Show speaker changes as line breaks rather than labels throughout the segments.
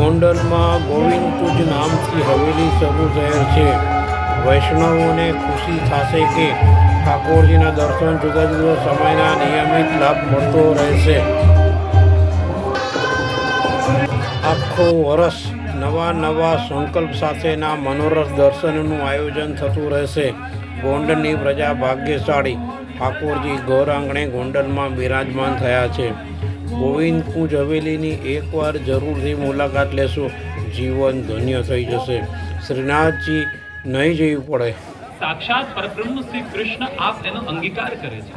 ગોંડલમાં ગોવિંદપુજ નામથી હવેલી સબુ શહેર છે. વૈષ્ણવોને ખુશી થશે કે ઠાકોરજીના દર્શન જુદા જુદા સમયના નિયમિત લાભ મળતો રહેશે. આખો વર્ષ નવા નવા સંકલ્પ સાથેના મનોરથ દર્શનનું આયોજન થતું રહેશે. ગોંડલની પ્રજા ભાગ્યશાળી ઠાકોરજી ગૌર આંગણે ગોંડલમાં બિરાજમાન થયા છે. ગોવિંદ કુંજ હવેલીની એકવાર જરૂરથી મુલાકાત લેશો. જીવન ધન્ય થઈ જશે. શ્રીનાથજી નહીં જવું પડે.
સાક્ષાત પરબ્રહ્મ શ્રી કૃષ્ણ આપ એનો અંગીકાર કરે છે.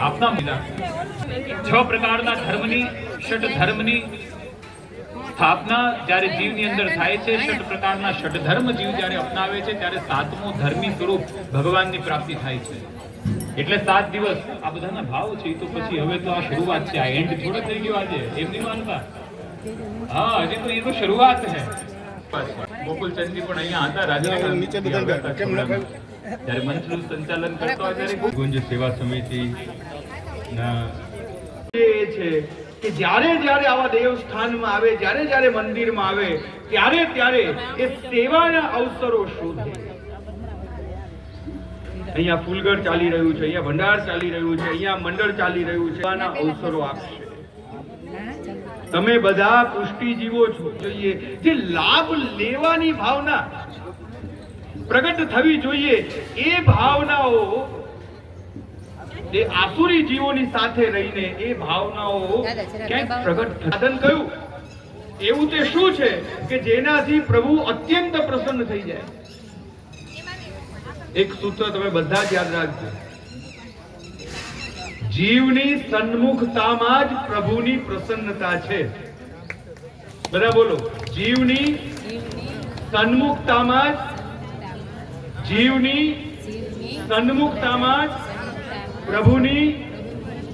આપના મિલા છ પ્રકારના ધર્મની ષટ ધર્મની સ્થાપના જ્યારે જીવની અંદર થાય છે ષટ પ્રકારના ષટ ધર્મ જીવ જ્યારે અપનાવે છે ત્યારે સાતમું ધર્મી સ્વરૂપ ભગવાનની પ્રાપ્તિ થાય છે. એટલે સાત દિવસ. આ બધાના ભાવ છે તો પછી હવે તો આ શરૂઆત છે. આ એન્ડ થોડો થઈ ગયો આજે. એમ નહીં માનતા? હા હજી તો એનું શરૂઆત છે. ગોકુલચંદજી પણ અહીંયા હતા રાજા નીચે જ્યારે મંચનું સંચાલન કરતો ત્યારે
ગુંજ સેવા સમિતિ ના
એ છે કે જ્યારે જ્યારે આવા દેવસ્થાનમાં આવે જ્યારે જ્યારે મંદિરમાં આવે ત્યારે ત્યારે એ સેવાના અવસરો શોધે. અહીંયા ફૂલગઢ ચાલી રહ્યું છે અહીંયા ભંડાર ચાલી રહ્યું છે અહીંયા મંડળ ચાલી રહ્યું છે. અવસરો આપશે. તમે બધા પુષ્ટિજીવો છો. જોઈએ જે લાભ લેવાની ભાવના પ્રગટ થવી જોઈએ એ ભાવનાઓ એ આસુરી જીવોની સાથે રહીને એ ભાવનાઓ ક્યાંક પ્રગટ સાધન કયું? એવું તે શું છે કે જેનાથી પ્રભુ અત્યંત પ્રસન્ન થઈ જાય? એક સૂત્ર તમે બધા જ યાદ રાખજો. જીવની સન્મુખતામાં જ પ્રભુની પ્રસન્નતા છે. બધા બોલો, જીવની સન્મુખતામાં જ જીવની સન્મુખતામાં જ પ્રભુની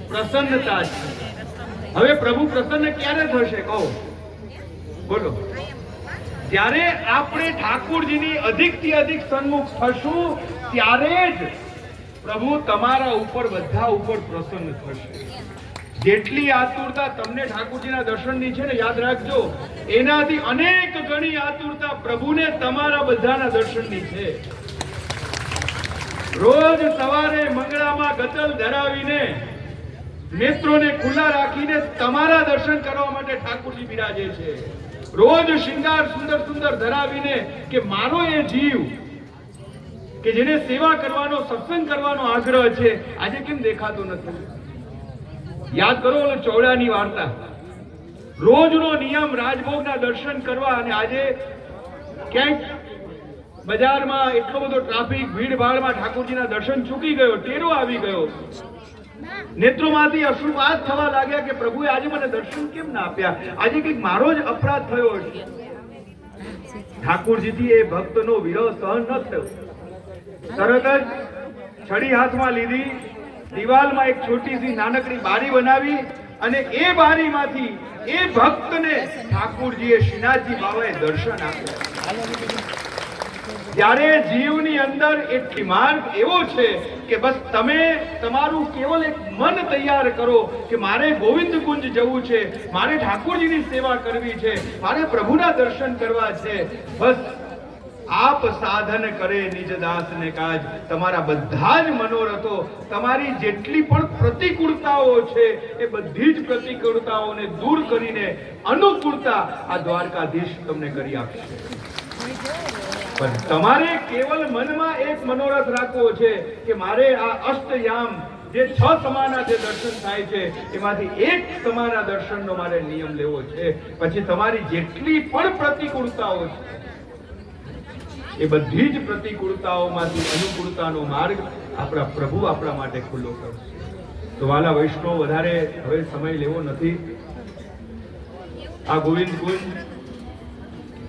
પ્રસન્નતા છે. હવે પ્રભુ પ્રસન્ન ક્યારે થશે કહો? બોલો. જ્યારે આપણે ઠાકોરજીની અધિકથી અધિક સન્મુખ થશું, ત્યારે જ પ્રભુ તમારા ઉપર બધા ઉપર પ્રસન્ન થશે. જેટલી આતુરતા તમને ઠાકોરજીના દર્શનની છે ને યાદ રાખજો, એનાથી અનેક ગણી આતુરતા પ્રભુને તમારા બધાના દર્શનની છે. રોજ સવારે મંગળામાં ગતલ ધરાવીને નેત્રોને ખુલ્લા રાખીને તમારા દર્શન કરવા માટે ઠાકોરજી બિરાજે છે. રોજ શિંગાર સુંદર સુંદર ધરાવીને કે મારો એ જીવ કે જેને સેવા કરવાનો, સત્સંગ કરવાનો આગ્રહ છે, આજે કેમ દેખાતો નથી? યાદ કરો ઓલો ચોવડાની વાર્તા. રોજનો નિયમ રાજભોગના દર્શન કરવા અને આજે ક્યાંક બજારમાં એટલો બધો ટ્રાફિક ભીડભાડમાં ઠાકોરજીના દર્શન ચૂકી ગયો, ટેરો આવી ગયો. નેત્રોમાંથી અશ્રુપાત થવા લાગ્યા કે પ્રભુએ આજે મને દર્શન કેમ ના આપ્યા? આજે કંઈક મારો જ અપરાધ થયો હશે. ઠાકોરજીથી એ ભક્તનો વિરહ સહન ન થયો. તરત જ છડી હાથમાં લીધી, દિવાલમાં એક છોટી સી નાનકડી બારી બનાવી અને એ બારીમાંથી એ ભક્તને ઠાકોરજીએ શ્રીનાથજી બાબાએ દર્શન આપ્યા. જ્યારે જીવની અંદર એક માર્ગ એવો છે કે બસ તમે, તમારું કેવલ એક મન તૈયાર કરો કે મારે ગોવિંદ કુંજ જવું છે, મારે ઠાકોરજીની સેવા કરવી છે, મારે પ્રભુના દર્શન કરવા છે, બસ આપ સાધન કરે નિજ દાસને કાજ. તમારા બધા જ મનોરથો, તમારી જેટલી પણ પ્રતિકૂળતાઓ છે, એ બધી જ પ્રતિકૂળતાઓને દૂર કરીને અનુકૂળતા આ દ્વારકાધીશ તમને કરી આપશે. તમારે કેવલ મનમાં એક મનોરથ રાખવો છે કે મારે આ અષ્ટયામ જે છ સમાના જે દર્શન થાય છે, એમાંથી એક સમાના દર્શનનો મારે નિયમ લેવો છે. પછી તમારી જેટલી પણ પ્રતિકૂળતાઓ છે, એ બધી જ પ્રતિકૂળતાઓમાંથી અનુકૂળતાનો માર્ગ આપણા પ્રભુ આપણા માટે ખુલ્લો કરશે તો વાલા વૈષ્ણવ, વધારે હવે સમય લેવો નથી. આ ગોવિંદ કુંજ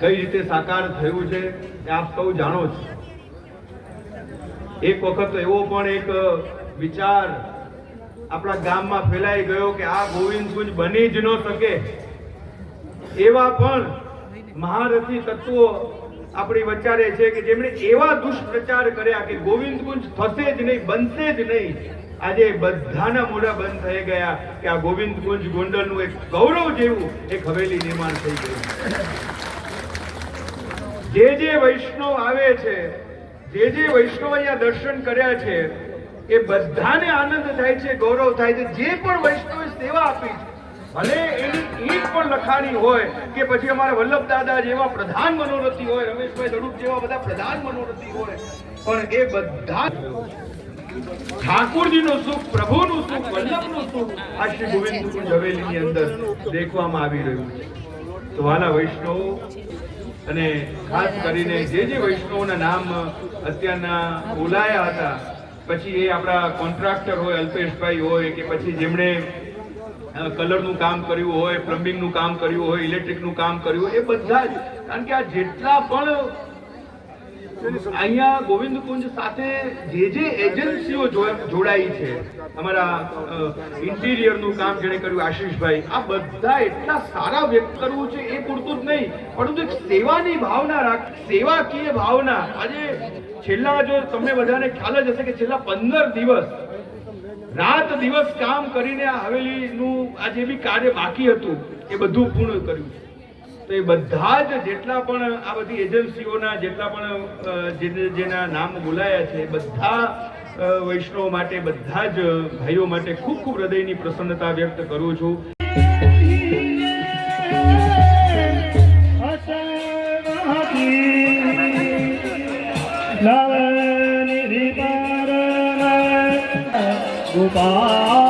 કઈ રીતે સાકાર થયું છે એ આપ સૌ જાણો છો. એક વખત એવો પણ એક વિચાર આપણા ગામમાં ફેલાઈ ગયો કે આ ગોવિંદ કુંજ બની જ ન શકે. એવા પણ મહારથી તત્વો આપણી વચારે છે કે જેમણે એવા દુષ્પ્રચાર કર્યા કે ગોવિંદ કુંજ થશે જ નહીં, બનશે જ નહીં. આજે બધાના મોઢા બંધ થઈ ગયા કે આ ગોવિંદ કુંજ ગોંડલનું એક ગૌરવ જેવું એક હવેલી નિર્માણ થઈ ગયું. જે જે વૈષ્ણવ આવે છે, જે જે વૈષ્ણવ અહીંયા દર્શન કર્યા છે, એ બધાને આનંદ થાય છે, ગૌરવ થાય છે. જે પણ વૈષ્ણવે સેવા આપી છે, ભલે એની ઈટ પણ લખાણી હોય કે પછી અમારા વલ્લભ દાદા જેવા પ્રધાન મનોરથી હોય, રમેશભાઈ દડુક જેવા બધા પ્રધાન મનોરથી હોય, પણ એ બધા ઠાકોરજીનું સુખ, પ્રભુનું સુખ, વલ્લભનું સુખ આ શ્રી ગોવિંદ હવેલીની અંદર દેખવામાં આવી રહ્યું છે. તો વૈષ્ણવ અને ખાસ કરીને જે જે વૈષ્ણવના નામ અત્યારના બોલાયા હતા, પછી એ આપણા કોન્ટ્રાક્ટર હોય, અલ્પેશભાઈ હોય કે પછી જેમણે કલરનું કામ કર્યું હોય, પ્લમ્બિંગનું કામ કર્યું હોય, ઇલેક્ટ્રિકનું કામ કર્યું એ બધા જ. કારણ કે આ જેટલા પણ અહીંયા ગોવિંદ કુંજ સાથે જે જે એજન્સીઓ જોડાઈ છે, અમારા ઇન્ટિરિયરનું કામ જેણે કર્યું આશીષભાઈ, આ બધા એટલા સારા વ્યક્ત કરવું છે, એ પૂરતું જ નહીં, પરંતુ એક સેવાની ભાવના રાખ, સેવાકીય ભાવના. આજે છેલ્લા જો તમને બધાને ખ્યાલ જ હશે કે છેલ્લા પંદર દિવસ રાત દિવસ કામ કરીને હવેલીનું આ જે બી કાર્ય બાકી હતું, એ બધું પૂર્ણ કર્યું છે. તો એ બધા જ જેટલા પણ આ બધી એજન્સીઓના જેટલા પણ જેના નામ બોલાયા છે, બધા વૈષ્ણવ માટે, બધા જ ભાઈઓ માટે ખૂબ ખૂબ હૃદયની પ્રસન્નતા વ્યક્ત કરું છું.
Gopal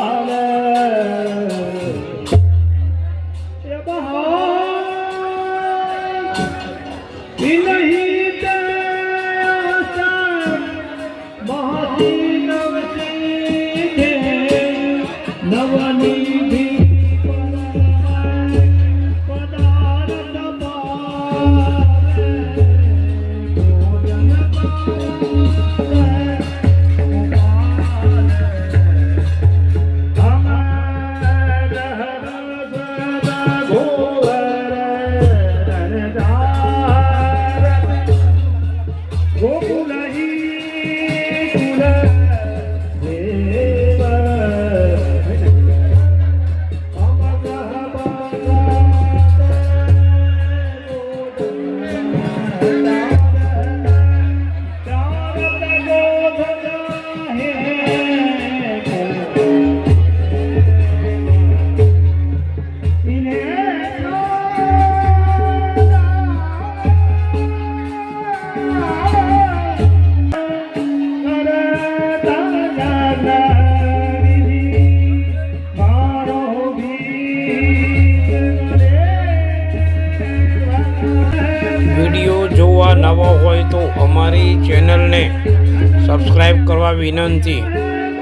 No one needs
video જોવા નવા હોય તો અમારી ચેનલને સબસ્ક્રાઈબ કરવા વિનંતી.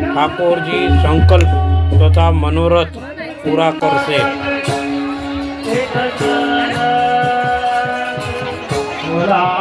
ઠાકોરજી સંકલ્પ તથા મનોરથ પૂરા કરશે. જય